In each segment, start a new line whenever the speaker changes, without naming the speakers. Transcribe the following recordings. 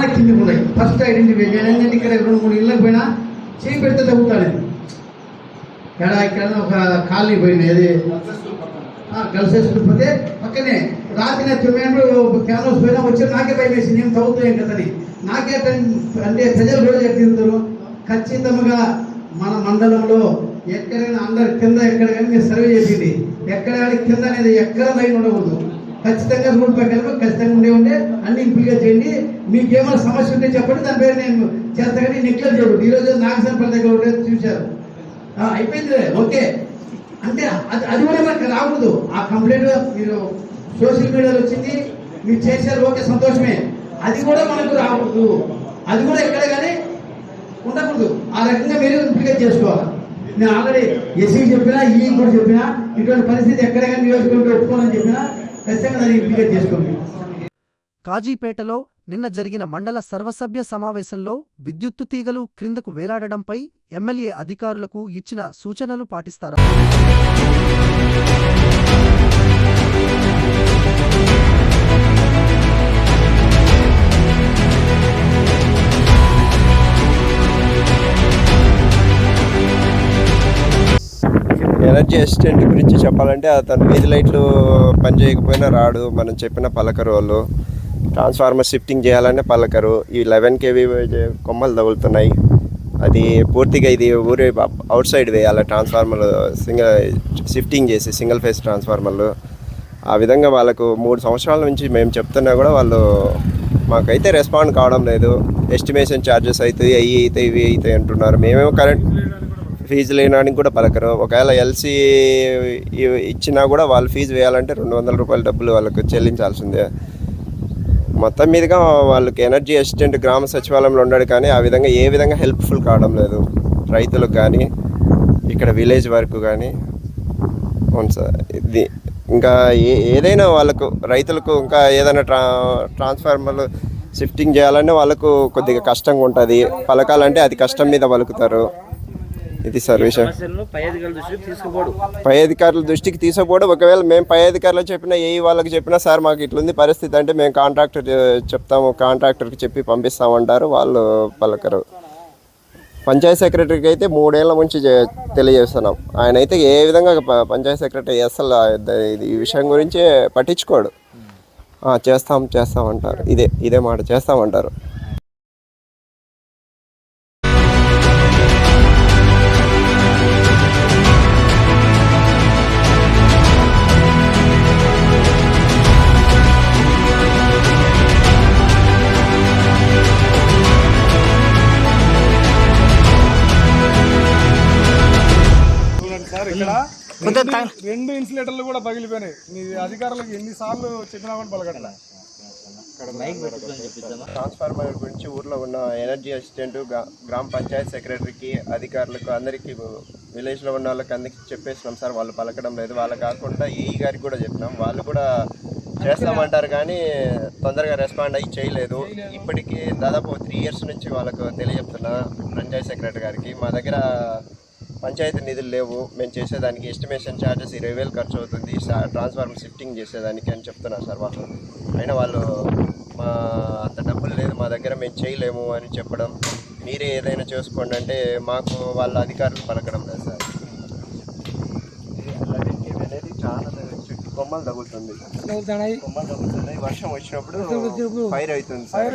చాలా కిందికి ఉన్నాయి ఫస్ట్ ఐడెంటిఫై చేయాలి ఇక్కడ రెండు మూడు ఇళ్ళకి పోయినా? చేయి పెడితే తగ్గుతాడు ఇక్కడ ఇక్కడ ఒక కాలనీ పోయింది. అది కలిసేసుకుని పోతే పక్కనే. రాత్రి నేను తొమ్మిది క్యాన్వాస్ పోయినా వచ్చి నాకే భయం వేసి నేను తవ్వుతాయి కదని నాకే అంటే ప్రజలు కూడా చెప్తారు ఖచ్చితంగా మన మండలంలో ఎక్కడైనా అందరు కింద ఎక్కడ కానీ మీరు సర్వే చేసింది. ఎక్కడ కానీ కింద అనేది ఎక్కడ లైన్ ఉండకూడదు. ఖచ్చితంగా రూల్ ప్రకారం ఖచ్చితంగా ఉండే ఉంటే అన్ని ఇంప్లిగా చేయండి. మీకు ఏమైనా సమస్య ఉంటే చెప్పండి దాని పేరు నేను చేస్తా కానీ నెగ్లెక్ట్ చేయకూడదు ఈరోజు నాగసంపల్లి దగ్గర ఉంటే చూశారు. అయిపోయిందిలే అయిపోయింది ఓకే. అంటే అది అది కూడా మనకు రాకూడదు. ఆ కంప్లైంట్ మీరు సోషల్ మీడియాలో వచ్చింది మీరు చేశారు ఓకే సంతోషమే. అది కూడా మనకు రాకూడదు. అది కూడా ఎక్కడ కానీ ఉండకూడదు. ఆ రకంగా మీరు ఇంప్లికేట్ చేసుకోవాలి. నేను ఆల్రెడీ ఎస్సీ చెప్పినా ఈ కూడా చెప్పినా ఇటువంటి పరిస్థితి ఎక్కడ కానీ నియోజకవర్గంలో ఒప్పుకోవాలని చెప్పినా ఖచ్చితంగా దాన్ని ఇంప్లికేట్ చేసుకోండి.
కాజీపేటలో నిన్న జరిగిన మండల సర్వసభ్య సమావేశంలో విద్యుత్తు తీగలు క్రిందకు వేలాడడంపై ఎమ్మెల్యే అధికారులకు ఇచ్చిన సూచనలు పాటిస్తారా?
ఎనర్జీ అసిస్టెంట్ గురించి చెప్పాలంటే అతను వీధి లైట్లు పని చేయకపోయినా రాడు. మనం చెప్పిన పలకరు వాళ్ళు ట్రాన్స్ఫార్మర్ షిఫ్టింగ్ చేయాలనే పలకరు ఈ లెవెన్ కేవీ కొమ్మలు తగులుతున్నాయి. అది పూర్తిగా ఇది ఊరి అవుట్ సైడ్ వేయాలి ట్రాన్స్ఫార్మర్ సింగిల్ షిఫ్టింగ్ చేసి సింగిల్ ఫేస్ ట్రాన్స్ఫార్మర్లు ఆ విధంగా వాళ్ళకు మూడు సంవత్సరాల నుంచి మేము చెప్తున్నా కూడా వాళ్ళు మాకైతే రెస్పాండ్ కావడం లేదు. ఎస్టిమేషన్ ఛార్జెస్ అవుతాయి అవి అవుతాయి ఇవి అవుతాయి అంటున్నారు. మేమేమో కరెంట్ ఫీజు లేనానికి కూడా పలకరు. ఒకవేళ ఎల్సీ ఇచ్చినా కూడా వాళ్ళు ఫీజు వేయాలంటే రెండు వందల రూపాయల డబ్బులు వాళ్ళకు చెల్లించాల్సిందే. మొత్తం మీదుగా వాళ్ళకి ఎనర్జీ అసిస్టెంట్ గ్రామ సచివాలయంలో ఉన్నాడు కానీ ఆ విధంగా ఏ విధంగా హెల్ప్ఫుల్ కావడం లేదు. రైతులకు కానీ ఇక్కడ విలేజ్ వరకు కానీ అవును సార్ ఇది ఇంకా ఏ ఏదైనా వాళ్ళకు రైతులకు ఇంకా ఏదైనా ట్రా ట్రాన్స్ఫార్మర్లు షిఫ్టింగ్ చేయాలంటే వాళ్ళకు కొద్దిగా కష్టంగా ఉంటుంది పలకాలంటే అది కష్టం మీద పలుకుతారు. ఇది సార్ విషయం.
సమస్యలను పై అధికారుల దృష్టికి
తీసుకోపోవడం ఒకవేళ మేము పై అధికారులు చెప్పినా ఏ వాళ్ళకి చెప్పినా సార్ మాకు ఇట్లుంది పరిస్థితి అంటే మేము కాంట్రాక్టర్ చెప్తాము కాంట్రాక్టర్కి చెప్పి పంపిస్తామంటారు వాళ్ళు పలకరు. పంచాయత్ సెక్రటరీకి అయితే మూడేళ్ళ నుంచి తెలియజేస్తున్నాం. ఆయన అయితే ఏ విధంగా పంచాయత్ సెక్రటరీ అసలు ఈ విషయం గురించి పట్టించుకోడు. ఆ, చేస్తాం చేస్తాం అంటారు. ఇదే ఇదే మాట చేస్తామంటారు
రెండు- రెండు ఇన్సులేటర్లు కూడా పగిలిపోయినాయి. మీ అధికారులకు ఎన్నిసార్లు చెప్పినా కూడా పలకట్లే.
ట్రాన్స్ఫార్మర్ గురించి ఊర్లో ఉన్న ఎనర్జీ అసిస్టెంట్ గ్రామ పంచాయత్ సెక్రటరీకి అధికారులకు అందరికీ విలేజ్లో ఉన్న వాళ్ళకి అందరికీ చెప్పేసినాం సార్. వాళ్ళు పలకడం లేదు. వాళ్ళు కాకుండా ఏఈ గారికి కూడా చెప్పినాం. వాళ్ళు కూడా చేస్తామంటారు కానీ తొందరగా రెస్పాండ్ అయ్యి చేయలేదు. ఇప్పటికీ దాదాపు త్రీ ఇయర్స్ నుంచి వాళ్ళకు తెలియజెప్తున్నా. పంచాయత్ సెక్రటరీ గారికి. మా దగ్గర పంచాయతీ నిధులు లేవు. మేము చేసేదానికి ఎస్టిమేషన్ ఛార్జెస్ ఇరవై వేలు ఖర్చు అవుతుంది. ట్రాన్స్ఫార్మర్ షిఫ్టింగ్ చేసేదానికి అని చెప్తున్నారు సార్ వాళ్ళు. అయినా వాళ్ళు మా అంత డబ్బులు లేదు మా దగ్గర మేము చేయలేము అని చెప్పడం. మీరే ఏదైనా చేసుకోండి అంటే మాకు వాళ్ళ అధికారులు పలకడం లేదు సార్. అనేది చాలా చుట్టూ కొమ్మలు తగులుతుంది. కొమ్మలు తగులుతున్నాయి. వర్షం వచ్చినప్పుడు ఫైర్ అవుతుంది సార్.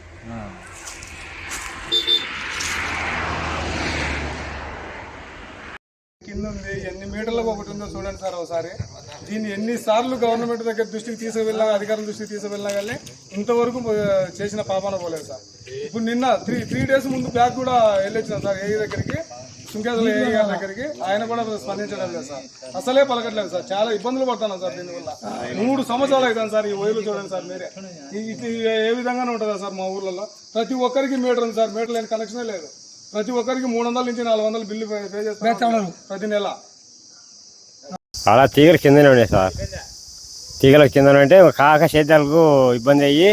కింద ఉంది. ఎన్ని మీటర్లకు ఒకటి ఉందో చూడండి సార్ ఒకసారి. దీన్ని ఎన్నిసార్లు గవర్నమెంట్ దగ్గర దృష్టికి తీసుకువెళ్ళా అధికారుల దృష్టికి తీసుకువెళ్ళా కానీ ఇంతవరకు చేసిన పాపాన పోలేదు సార్. ఇప్పుడు నిన్న త్రీ త్రీ డేస్ ముందు బ్యాగ్ కూడా వెళ్ళొచ్చిన సార్ ఏ దగ్గరికి. ఏఈ గారి దగ్గరికి ఆయన కూడా స్పందించడం లేదు సార్. అసలే పలకట్లేదు సార్. చాలా ఇబ్బందులు పడుతున్నాం సార్ దీనివల్ల మూడు సంవత్సరాలు అవుతాను సార్ ఈ వయలు చూడండి సార్ మీరే. ఇది ఏ విధంగానే ఉంటుందా సార్ మా ఊర్లలో? ప్రతి ఒక్కరికి మీటర్ ఉంది సార్. మీటర్ లేని కనెక్షనే లేదు. ప్రతి ఒక్కరికి మూడు వందల నుంచి నాలుగు వందలు బిల్లు పే చేస్తాం ప్రతి నెల.
అలా తీగలు కిందనే ఉన్నాయి సార్. తీగల కింద అంటే కాక సేద్యాలకు ఇబ్బంది అయ్యి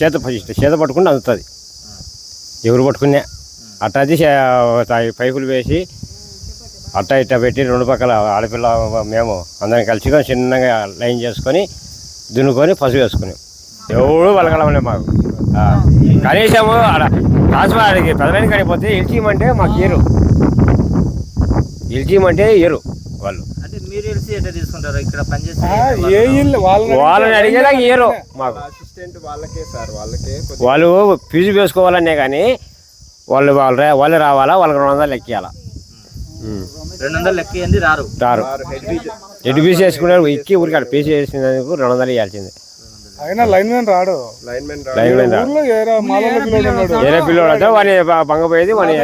చేత చేత పట్టుకుంటే అందుతుంది. ఎవరు పట్టుకున్నా అట్టా అది చే- తా- పైపులు వేసి అట్టా ఇట్టా పెట్టి రెండు పక్కల ఆడపిల్ల మేము అందరం కలిసి చిన్నగా లైన్ చేసుకొని దున్నుకొని పసుపు వేసుకుని. ఎవడు వలగలమలే మాకు. ఆ, కనీసం ఆడ రాజువాడికి పెదమైన కడిపోతే ఇల్చీమంటే మాకు ఏరు. ఇల్చీమంటే ఏరు వాళ్ళు.
వాళ్ళని
వాళ్ళని అడిగేదా ఏరు మాకు.
అసిస్టెంట్ వాళ్ళకే సార్ వాళ్ళకే కొద్దిగా
వాళ్ళు ఫీజు వేసుకోవాలనే కానీ వాళ్ళు వాళ్ళు రా- వాళ్ళే రావాలా? వాళ్ళకి రెండు వందలు ఎక్కియాలా.
రెండు వందలు లెక్క ఏంది రారు.
రారు. ఎటు పీసీ వేసుకున్నారు ఎక్కి ఊరికి అక్కడ పీసీ వేసినందుకు రెండు వందలు ఇవ్వాల్సిందే.
అయినా లైన్ మ్యాన్ రాడు.
లైన్ మెన్
లైన్ మీద
ఊర్లో ఏరా
పిల్లోడు అయితే వాని బంగపోయేది వాని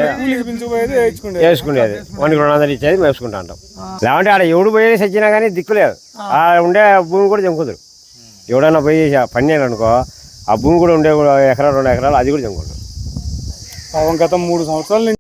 వేసుకునేది. వానికి రెండు వందలు ఇచ్చేది వేసుకుంటా ఉంటాం. లేకుంటే ఆడ ఎవడు పోయేది సచ్చినా కానీ దిక్కులేదు ఆ. ఉండే భూమి కూడా జంకుదురు. ఎవడన్నా పోయి పని అనుకో ఆ భూమి కూడా ఉండే ఎకరా రెండు ఎకరాలు అది కూడా జంకుంటారు
పాపం గత మూడు సంవత్సరాల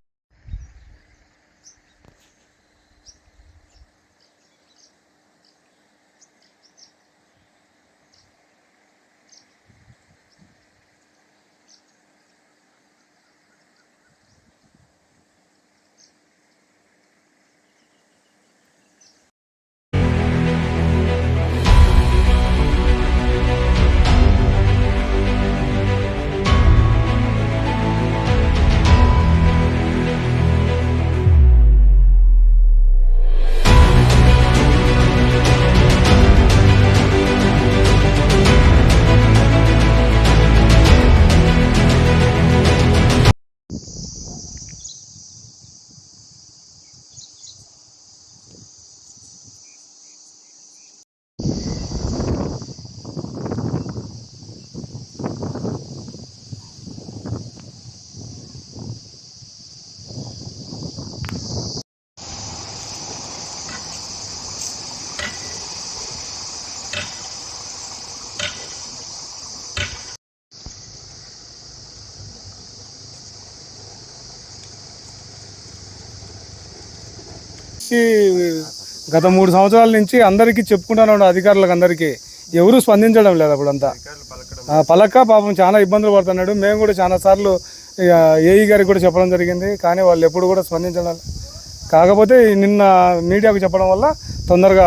నుంచి గత మూడు సంవత్సరాల నుంచి అందరికీ చెప్పుకుంటాను అధికారులకు అందరికీ ఎవరూ స్పందించడం లేదు అప్పుడంతా. ఆ, పలక పాపం చాలా ఇబ్బందులు పడుతున్నాడు. మేము కూడా చాలా సార్లు ఇక ఏఈ గారికి కూడా చెప్పడం జరిగింది. కానీ వాళ్ళు ఎప్పుడు కూడా స్పందించడం కాకపోతే నిన్న మీడియాకు చెప్పడం వల్ల తొందరగా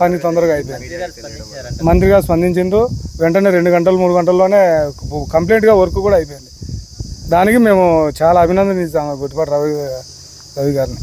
పని తొందరగా అయిపోయింది.
మంత్రిగా
మంత్రి గారు స్పందించిండ్రు. వెంటనే రెండు గంటలు మూడు గంటల్లోనే కంప్లీట్గా వర్క్ కూడా అయిపోయింది. దానికి మేము చాలా అభినందన ఇస్తాము గుట్టిపాటి రవి రవి గారిని.